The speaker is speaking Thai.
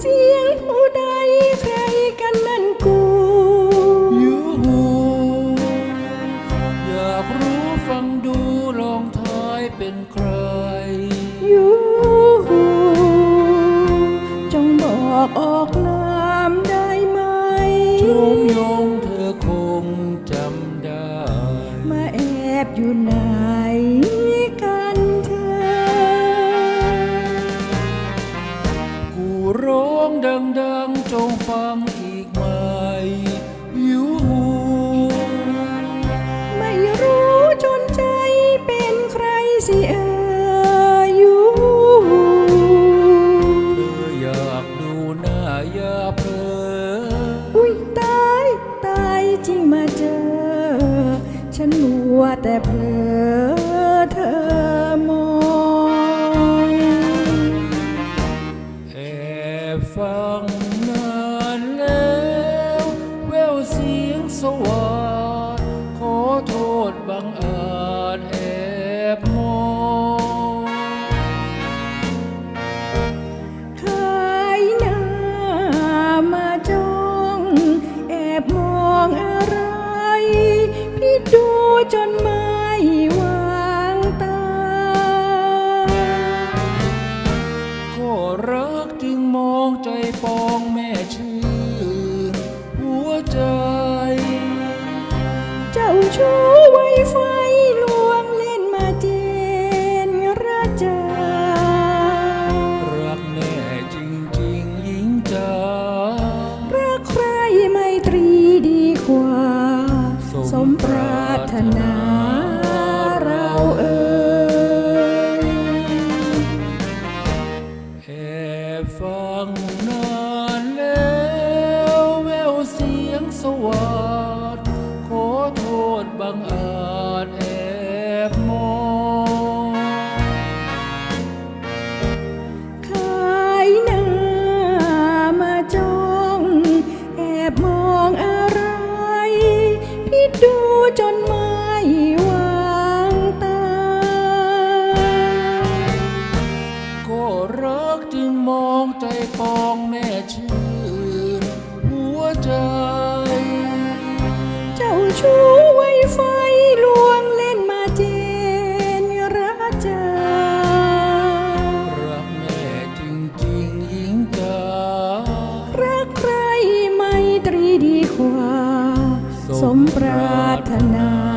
เสียงผู้ใดใครกันนั่นกูยูหูอยากรู้ฟังดูลองทายเป็นใครยูหูจงบอกออกนามได้ไหมชมยงเธอคงจำได้ มาแอบอยู่ไหน ฟังอีกไหมยูหูไม่รู้จนใจเป็นใครสิเออยูหูเธออยากดูหน้าอย่าเพลออุ้ยตายตายจริงมาเจอ ฉันมัวแต่เพลอ วาดขอโทษบังอาจแอบมองขายหน้ามาจ้องแอบมองอะไร พี่ดูจนไม่วางตา ก็รักจึงมองใจปอง ชู้ไวไฟลวงเล่นมาเจนราจารักแม่จริงๆหญิงจ๋ารักใครไม่ตรีดีกว่า สมปรารถนาเราเอ่ยแอบฟังนานแล้วแววเสียงสวาดขอโทษ บังอาจแอบมองขายหน้ามาจ้อง แอบมองอะไรพี่ดูจนไม่วางตา ก็รักจึงมองใจปองแม่ชื่นหัวใจ เจ้าชู้ มปรารถนา